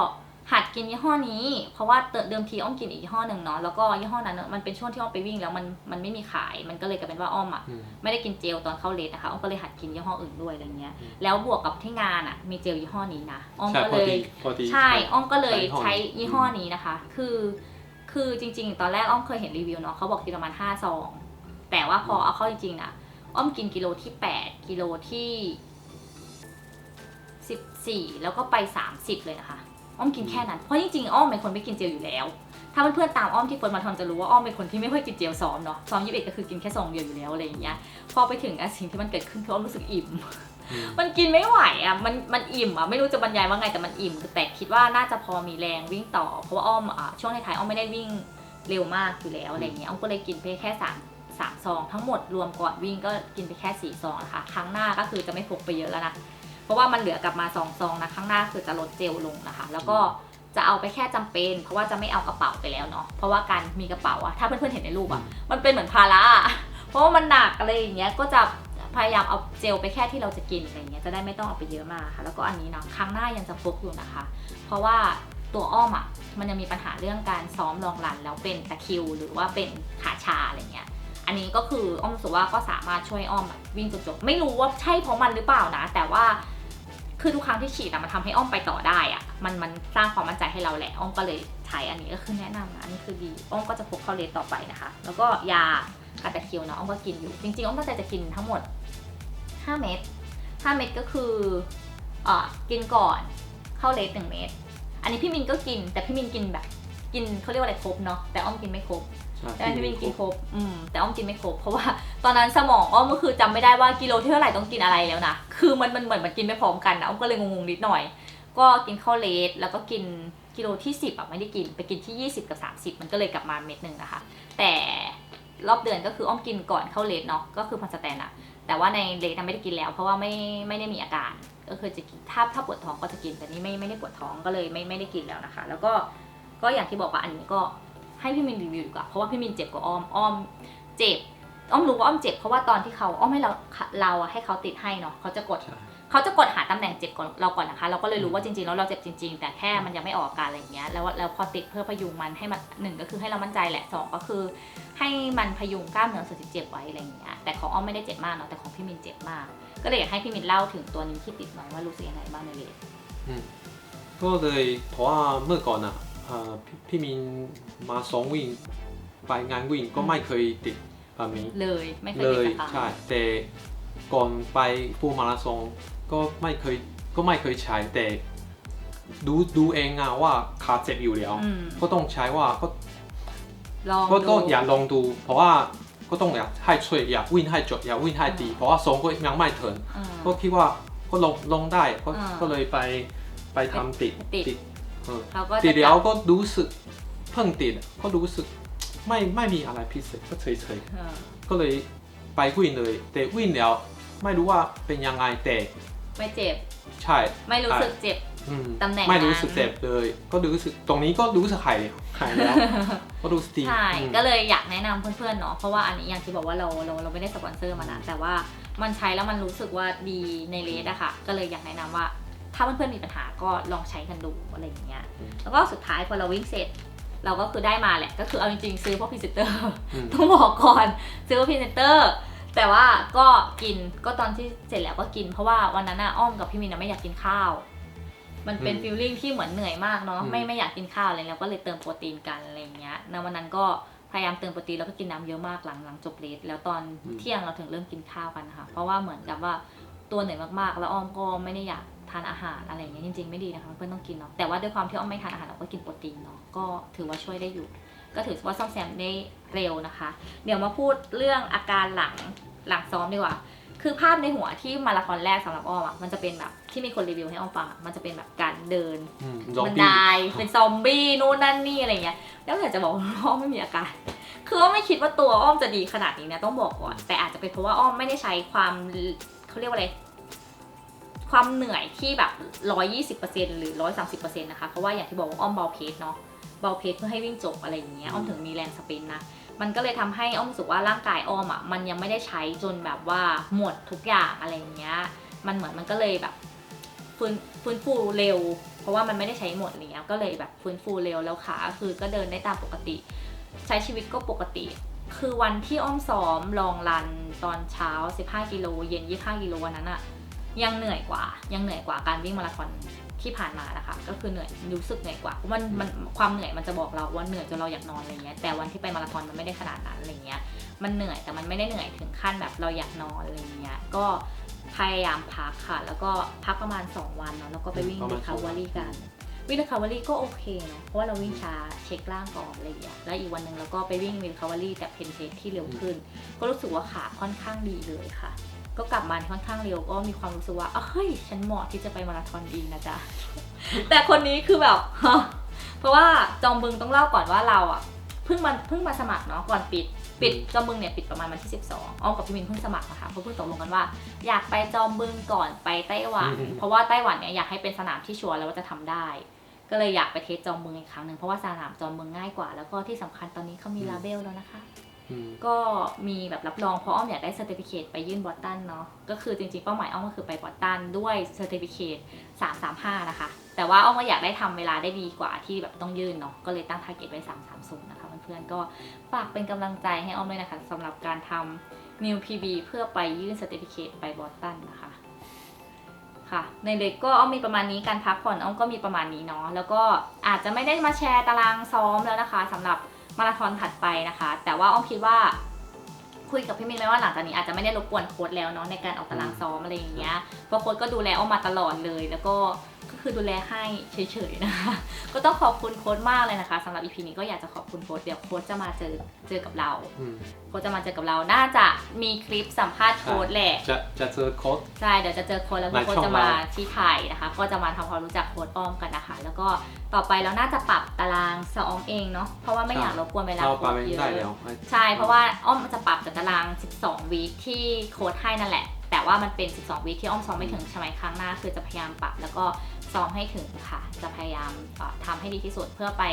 หัดกินยี่ห้อนี้ เพราะว่าเดิมทีอ้อมกินอีกยี่ห้อหนึ่งเนาะแล้วก็ยี่ห้อนั้นน่ะมันเป็นช่วงที่อ้อมไปวิ่งแล้วมันมันไม่มีขายมันก็เลยกลายเป็นว่าอ้อมอะอืมไม่ได้กินเจลตอนเข้าเลสนะคะอ้อมก็เลยหัดกินยี่ห้ออื่นด้วยอะไรเงี้ยอืมแล้วบวกกับที่งานอะมีเจลยี่ห้อนี้นะอ้อมใช่ก็พอเลดียพอดีใช่อ้อมก็เลยใช้ใช้ยี่ยี่ห้ห้ออนี้นะคะ คือคือจริง ๆ ตอนแรกอ้อมเคยเห็นรีวิวเนาะเขาบอกกินประมาณ5ซองแต่ว่าพอเอาเข้าจริงๆนะอ้อมกินกิโลที่ 8 กิโลที่ 14 แล้วก็ไป 30 เลยนะคะ อ้อมกินแค่นั้น เพราะจริงๆ อ้อมเป็นคนไม่กินเจลอยู่แล้ว ถ้าเพื่อนๆตามอ้อมที่เฟิร์นมาทอนจะรู้ว่าอ้อมเป็นคนที่ไม่ค่อยกินเจลซ้อมเนาะซ้อมยี่สิบเอ็ดก็คือกินแค่ซองเดียวอยู่แล้วอะไรอย่างเงี้ย พอไปถึงอะสิ่งที่มันเกิดขึ้นคืออ้อมรู้สึกอิ่มอืมมันกินไม่ไหวอะมันมันอิ่มอะไม่รู้จะบรรยายว่าไงแต่มันอิ่ม แต่คิดว่าน่าจะพอมีแรงวิ่งต่อ เพราะว่าอ้อมอะช่วงท้ายๆอ้อมไม่ได้วิ่งเร็วมากอยู่แล้วอะไรเงี้ยอ้อมก็เลยกินไปแค่สามสามซองทั้งหมดรวมก่อนวิ่งก็กินไปแค่สี่ซองนะคะครั้งหน้าก็คือจะไม่พกไปเยอะแล้วนะ เพราะว่ามันเหลือกลับมาสองซองนะครั้งหน้าคือจะลดเจลลงนะคะ แล้วก็จะเอาไปแค่จำเป็น เพราะว่าจะไม่เอากระเป๋าไปแล้วเนาะเพราะว่าการมีกระเป๋าอะถ้าเพื่อนๆเห็นในรูปอะมันเป็นเหมือนภาระอะเพราะว่ามันหนักอะไรอย่างเงี้ยก็จะพยายามเอาเจลไปแค่ที่เราจะกินอะไรเงี้ยจะได้ไม่ต้องเอาไปเยอะมากค่ะ แล้วก็อันนี้เนาะครั้งหน้ายังจะพกอยู่นะคะ เพราะว่าตัวอ้อมอะมันยังมีปัญหาเรื่องการซ้อมลองรัน แล้วเป็นตะคริว หรือว่าเป็นขาชาอะไรเงี้ย อันนี้ก็คืออ้อมรู้สึกว่าก็สามารถช่วยอ้อมแบบวิ่งจนจบไม่รู้ว่าใช่เพราะมันหรือเปล่านะ แต่ว่า คือทุกครั้งที่ฉีดอะมันทำให้อ้อมไปต่อได้อะมันมันสร้างความมั่นใจให้เราแหละอ้อมก็เลยใช้อันนี้ก็คือแนะนำนะอันนี้คือดีอ้อมก็จะพกเข้าเลนต่อไปนะคะ แล้วก็ยากันตะคิวเนาะอ้อมก็กินอยู่จริงๆอ้อมตั้งใจจะกินทั้งหมด 5 เม็ด5 เม็ดก็คือเอ่อกินก่อนเข้าเลนหนึ่งเม็ดอันนี้พี่มินก็กินแต่พี่มินกินแบบ กินเขาเรียกว่าอะไรครบเนาะแต่อ้อมกินไม่ครบ ใช่แต่พี่มินกินครบอืมแต่อ้อมกินไม่ครบ เพราะว่าตอนนั้นสมองอ้อมก็คือจำไม่ได้ว่ากิโลที่เท่าไหร่ต้องกินอะไรแล้วนะคือมันมันเหมือนมันกินไม่พร้อมกันนะอ้อมก็เลยงงๆนิดหน่อย ก็กินข้าวเลสแล้วก็กินกิโลที่ 10อะไม่ได้กินไปกินที่ 20 กับ 30 มันก็เลยกลับมาเม็ดหนึ่งนะคะ แต่รอบเดือนก็คืออ้อมกินก่อนเข้าเลสเนาะก็คือพันสแตนอะแต่ว่าในเลสน่ะไม่ได้กินแล้ว เพราะว่าไม่ไม่ได้มีอาการ ก็คือจะกินถ้าถ้าปวดท้องก็จะกินแต่นี่ไม่ไม่ได้ปวดท้องก็เลยไม่ไม่ได้กินแล้วนะคะ แล้วก็ก็อย่างที่บอกว่าอันนี้ก็ ให้พี่มินรีวิวดีกว่าเพราะว่าพี่มินเจ็บกว่าอ้อมอ้อมเจ็บอ้อมรู้ว่าอ้อมเจ็บเพราะว่าตอนที่เขาอ้อมให้เราเราอะให้เขาติดให้เนาะเขาจะกดใช่เขาจะกดหาตำแหน่งเจ็บก่อนเราก่อนนะคะ เราก็เลยรู้ว่าจริงๆแล้วเราเจ็บจริง ๆ แต่แค่มันยังไม่ออกอาการอะไรอย่างเงี้ยแล้วแล้วพอติดเพื่อพยุงมันให้มันหนึ่งก็คือให้เรามั่นใจแหละสองก็คือ ให้มันพยุงกล้ามเนื้อส่วนที่เจ็บไว้อะไรอย่างเงี้ยแต่ของอ้อมไม่ได้เจ็บมากเนาะแต่ของพี่มินเจ็บมาก ก็เลยอยากให้พี่มินเล่าถึงตัวนี้ที่ติดหน่อยว่ารู้สึกยังไงบ้างในเลสก็เลยเพราะว่าเมื่อก่อนอะเอ่อ พี่พี่มินมาซ้อมวิ่ง ไปงานวิ่งก็ไม่เคยติดแบบนี้เลยไม่เคยเลติดยสตางค์ใช่แต่ก่อนไปฟูลมาราธอนก็ไม่เคยก็ไม่เคยใช้แต่ดูดูเองอะว่าขาเจ็บอยู่แล้วอืมก็ต้องใช้ว่าก็ลองก็ดูก็อยากลองดู เพราะว่าก็ต้องอยากให้ช่วยอยากวิ่งให้จบอยากวิ่งให้ดีเพราะว่าสองก็ยังไม่ถึงอืมก็คิดว่าก็ลงลงได้ก็อ่าก็เลยไปไปทำติดติด เออเขาก็ติจะดแล้วก็รู้สึกเพิ่งติดก็รู้สึกไม่ไม่มีอะไรพิเศษก็เฉยเออๆก็เลยไปวิ่งเลย แต่วิ่งแล้วไม่รู้ว่าเป็นยังไงแต่ไม่เจ็บ ใช่ ไม่รู้สึกเจ็บอืมตำแหน่งไม่รู้นั้นสึกเจ็บเลย ก็รู้สึกตรงนี้ก็รู้สึกหายแล้วหายแล้วก็รู้สึกดีใช่อืมก็เลยอยากแนะนำเพื่อนๆเนาะเพราะว่าอันนี้อย่างที่บอกว่าเราเราเราไม่ได้สปอนเซอร์มานะแต่ว่ามันใช้แล้วมันรู้สึกว่าดีในเลสอะค่ะ ก็เลยอยากแนะนำว่า ถ้าเพื่อนๆมีปัญหาก็ลองใช้กันดูอะไรอย่างเงี้ย แล้วก็สุดท้ายพอเราวิ่งเสร็จ เราก็คือได้มาแหละ ก็คือเอาจริงๆ ซื้อเพราะพรีเซนเตอร์อืมต้องบอกก่อนซื้อเพราะพรีเซนเตอร์แต่ว่าก็กินก็ตอนที่เสร็จแล้วก็กิน เพราะว่าวันนั้นอะอ้อมกับพี่มินอะไม่อยากกินข้าว มันเป็นอืมฟีลลิ่งที่เหมือนเหนื่อยมากเนาะอืมไม่ไม่อยากกินข้าวอะไรแล้วก็เลยเติมโปรตีนกันอะไรอย่างเงี้ยในวันนั้นก็พยายามเติมโปรตีนแล้วก็กินน้ำเยอะมากหลังหลังจบเลสแล้วตอนเที่ยงเราถึงเริ่มกินข้าวกันนะคะเพราะว่าเหมือนกับว่าตัวเหนื่อยมากๆ แล้วอ้อมก็ไม่ได้อยาก ทานอาหารอะไรอย่างเงี้ยจริงๆไม่ดีนะคะเพื่อนต้องกินเนาะแต่ว่าด้วยความที่อ้อมไม่ทานอาหารเราก็กินโปรตีนเนาะก็ถือว่าช่วยได้อยู่ ก็ถือว่าซ่อมแซมได้เร็วนะคะ เดี๋ยวมาพูดเรื่องอาการหลังหลังซ้อมดีกว่าคือภาพในหัวที่มาราธอนแรกสำหรับอ้อมอะมันจะเป็นแบบที่มีคนรีวิวให้อ้อมฟังอะมันจะเป็นแบบการเดินอืมซอมบันบี้ไดเป็นซอมบี้นู่นนั่นนี่อะไรเงี้ยแล้วอยากจะบอกว่าอ้อมไม่มีอาการคืออ้อมไม่คิดว่าตัวอ้อมจะดีขนาดนี้นะต้องบอกก่อนแต่อาจจะเป็นเพราะว่าอ้อมไม่ได้ใช้ความเขาเรียกว่าอะไร ความเหนื่อยที่แบบร้อยี่สิบเปอร์เซ็นหรือร้อยสามสิบเปอร์เซ็นต์นะคะเพราะว่าอย่างที่บอกว่าอ้อมเบาเพสเนาะเบาเพสเพื่อให้วิ่งจบอะไรอย่างเงี้ยอ้อมถึงมีแรงสปรินต์นะมันก็เลยทำให้อ้อมรู้สึกว่าร่างกายอ้อมอะมันยังไม่ได้ใช้จนแบบว่าหมดทุกอย่างอะไรอย่างเงี้ยมันเหมือนมันก็เลยแบบฟื้นฟื้นฟูเร็ว เพราะว่ามันไม่ได้ใช้หมดอะไรเงี้ยก็เลยแบบฟื้นฟูเร็วแล้วขาคือก็เดินได้ตามปกติ ใช้ชีวิตก็ปกติ คือวันที่อ้อมซ้อมลองรันตอนเช้า 15 กิโลเย็น 25 กิโลวันนั้นอะ ยังเหนื่อยกว่า ยังเหนื่อยกว่าการวิ่งมาราธอนที่ผ่านมานะคะก็คือเหนื่อยรู้สึกเหนื่อยกว่าเพราะมันมันความเหนื่อยมันจะบอกเราว่าเหนื่อยจนเราอยากนอนอะไรเงี้ยแต่วันที่ไปมาราธอนมันไม่ได้ขนาดนั้นอะไรเงี้ยมันเหนื่อยแต่มันไม่ได้เหนื่อยถึงขั้นแบบเราอยากนอนอะไรเงี้ยก็พยายามพักค่ะ แล้วก็พักประมาณ 2 วันเนาะแล้วก็ไปวิ่งประมารีณคาสองวัวานรีกันวิ่งรีคาวารีก็โอเคเนาะเพราะว่าเราวิ่งช้าเช็คร่างก่อนอะไรอย่างเงี้ยแล้วอีกวันหนึ่งเราก็ไปวิ่งรีคาวารีแต่เพนเพที่เร็วขึ้น ก็รู้สึกว่าขาค่อนข้างดีเลยค่ะ ก็กลับมาค่อนข้างเร็วก็มีความรู้สึกว่าเอ้ยฉันเหมาะที่จะไปมาราธอนดีนะจ๊ะ แต่คนนี้คือแบบ เพราะว่าจอมบึงต้องเล่าก่อนว่าเราอะเพิ่งมาเพิ่งมาสมัครเนาะก่อนปิดปิดจอมบึงเนี่ยปิดประมาณวันที่ 12อ้อมกับพี่มินเพิ่งสมัครนะคะเพราะเพิ่งตกลงกันว่า อยากไปจอมบึงก่อนไปไต้หวันอืมเพราะว่าไต้หวันเนี่ยอยากให้เป็นสนามที่ชัวร์แล้วว่าจะทำได้ ก็เลยอยากไปเทสจอมบึงอีกครั้งหนึ่งเพราะว่าสนามจอมบึงง่ายกว่า แล้วก็ที่สำคัญตอนนี้เขามีลาเบลแล้วนะคะอืม ก็มีแบบรับรองเพราะอ้อมอยากได้เซอร์ติฟิเคตไปยื่นบอสตันเนาะก็คือจริงๆเป้าหมายอ้อมก็คือไปบอสตันด้วยเซอร์ติฟิเคต335นะคะ แต่ว่าอ้อมก็อยากได้ทำเวลาได้ดีกว่าที่แบบต้องยื่นเนาะก็เลยตั้งทาร์เก็ตไว้330นะคะเพื่อนๆก็ฝากเป็นกำลังใจให้อ้อมด้วยนะคะสำหรับการทำ New PB เพื่อไปยื่นเซอร์ติฟิเคตไปบอสตันนะคะค่ะในเล็กก็อ้อมมีประมาณนี้การพักผ่อนอ้อมก็มีประมาณนี้เนาะแล้วก็อาจจะไม่ได้มาแชร์ตารางซ้อมแล้วนะคะสำหรับ มาราธอนถัดไปนะคะ แต่ว่าอ้อมคิดว่าคุยกับพี่มินเลยว่าหลังจากนี้อาจจะไม่ได้รบกวนโค้ดแล้วเนาะในการออกตารางซ้อมอะไรอย่างเงี้ยเพราะโค้ดก็ดูแลอ้อมมาตลอดเลย แล้วก็ คือดูแลให้เฉยๆนะคะ ก็ต้องขอบคุณโค้ดมากเลยนะคะสำหรับ EP นี้ก็อยากจะขอบคุณโค้ดเดี๋ยวโค้ดจะมาเจอเจอกับเราอืมโค้ดจะมาเจอกับเราน่าจะมีคลิปสัมภาษณ์โค้ดแหละจะจะเจอโค้ดใช่เดี๋ยวจะเจอโค้ดแล้วในโค้ดช่องจะมาเราที่ไทยนะคะ ก็จะมาทำความรู้จักโค้ดอ้อมกันนะคะ แล้วก็ต่อไปเราน่าจะปรับตารางซ้อมเองเนาะเพราะว่าไม่อยากรบกวนเวลาเราโค้ไปดไม่เยได้แล้อะวใช่เพราะว่าอ้อมจะปรับจากตาราง 12 วีคที่โค้ดให้นั่นแหละแต่ว่ามันเป็น 12 วีคที่อ้อมซ้อมไม่ถึงใช่ไหมครั้งหน้า คือจะพยายามปรับแล้วก็ ซ้อมให้ถึงค่ะ จะพยายามเอ่อทำให้ดีที่สุดเพื่อไป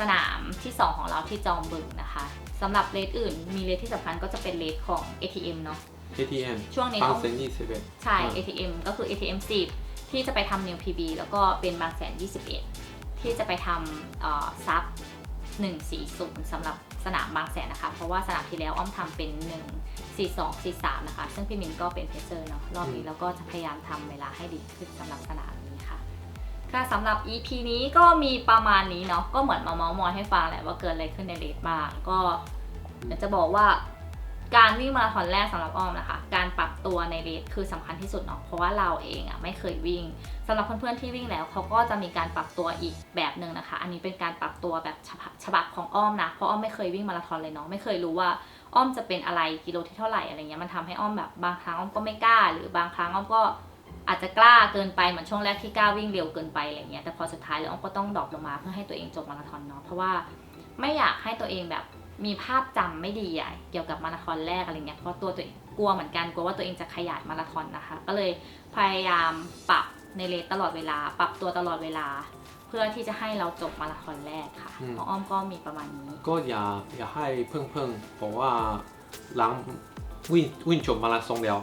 สนามที่ 2 ของเราที่จอมบึงนะคะสำหรับเลทอื่น มีเลทที่สำคัญก็จะเป็นเลทของ ATM เนาะ ATM ช่วงนี้บางอ้อมเซนยี่สิบเอ็ดใช่อ่า ATM ก็คือ ATM 10 ที่จะไปทำ New PB แล้วก็เป็นบางแสน21ที่จะไปทำเอ่อซับ140สำหรับสนามบางแสนนะคะ เพราะว่าสนามที่แล้วอ้อมทำเป็น142 43นะคะ ซึ่งพี่มินก็เป็นเพเซอร์เนาะรอบนี้เราก็จะพยายามทำเวลาให้ดีขึ้นสำหรับสนามนี้ ค่ะสำหรับ EP นี้ก็มีประมาณนี้เนาะก็เหมือนมาเมาส์มอยให้ฟังแหละว่าเกิดอะไรขึ้นในเลดบ้างก็เดี๋ยวจะบอกว่าการวิ่งมาราธอนแรกสำหรับอ้อมนะคะ การปรับตัวในเรสคือสำคัญที่สุดเนาะ เพราะว่าเราเองอะไม่เคยวิ่งสำหรับเพื่อนๆที่วิ่งแล้วเขาก็จะมีการปรับตัวอีกแบบหนึ่งนะคะ อันนี้เป็นการปรับตัวแบบฉบับของอ้อมนะ เพราะอ้อมไม่เคยวิ่งมาราธอนเลยเนาะ ไม่เคยรู้ว่าอ้อมจะเป็นอะไรกิโลที่เท่าไหร่อะไรเงี้ย มันทำให้อ้อมแบบบางครั้งอ้อมก็ไม่กล้า หรือบางครั้งอ้อมก็ อาจจะกล้าเกินไปเหมือนช่วงแรกที่กล้าวิ่งเร็วเกินไปอะไรเงี้ยแต่พอสุดท้ายแล้วอ้อมก็ต้องดรอปลงมาเพื่อให้ตัวเองจบมาราธอนเนาะเพราะว่าไม่อยากให้ตัวเองแบบมีภาพจำไม่ดีอะเกี่ยวกับมาราธอนแรกอะไรเงี้ยเพราะตัวตัวเองกลัวเหมือนกันกลัวว่าตัวเองจะขยายมาราธอนนะคะ ก็เลยพยายามปรับในเลทตลอดเวลา ปรับตัวตลอดเวลา เพื่อที่จะให้เราจบมาราธอนแรกค่ะอืมเพราะอ้อมก็มีประมาณนี้ ก็อย่าอย่าให้เพิ่งเพิ่งบอกว่าหลังวิ่งวิ่งจบมาราธอนแล้ว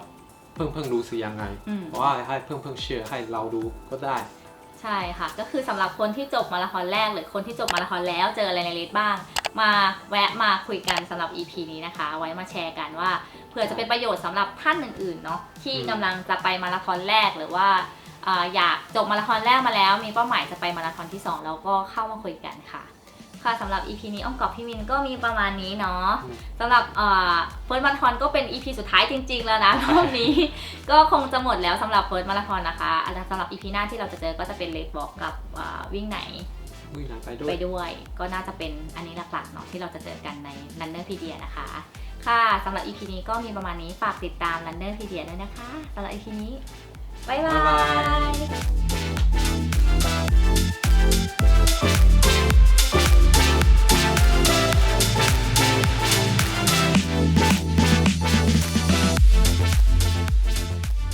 เพิ่งเพิ่งรู้สึกยังไงอืม เพราะว่าให้เพิ่งเพิ่งเชื่อให้เราดูก็ได้ ใช่ค่ะ ก็คือสำหรับคนที่จบมาราธอนแรก หรือคนที่จบมาราธอนแล้วเจออะไรในเลสบ้าง มาแวะมาคุยกันสำหรับ EP นี้นะคะ ไว้มาแชร์กันว่าเผื่อจะเป็นประโยชน์สำหรับท่านอื่นๆเนาะที่อืม กำลังจะไปมาราธอนแรกหรือว่าอ่าอยากจบมาราธอนแรกมาแล้ว มีเป้าหมายจะไปมาราธอนที่2แล้วก็เข้ามาคุยกันค่ะ ค่ะสำหรับ EP นี้อ้อมกับพี่มินก็มีประมาณนี้เนาะอืมสำหรับเฟิร์สมาราธอนก็เป็น EP สุดท้ายจริง ๆ แล้วนะรอบนี้ ก็คงจะหมดแล้วสำหรับเฟิร์สมาราธอนนะคะอันสำหรับ EP หน้าที่เราจะเจอก็จะเป็นเลดบอกกับอ่าวิ่งไหนวิ่งไหนไปด้วไปยด้วยก็น่าจะเป็นอันนี้หลักๆเนาะที่เราจะเจอกันใน Runner p e d i a นะคะ ค่ะสำหรับ EP นี้ก็มีประมาณนี้ฝากติดตาม Runner p e d i a ด้วยนะคะสำหรับ EP นี้บ๊ายบาบ๊ายบายย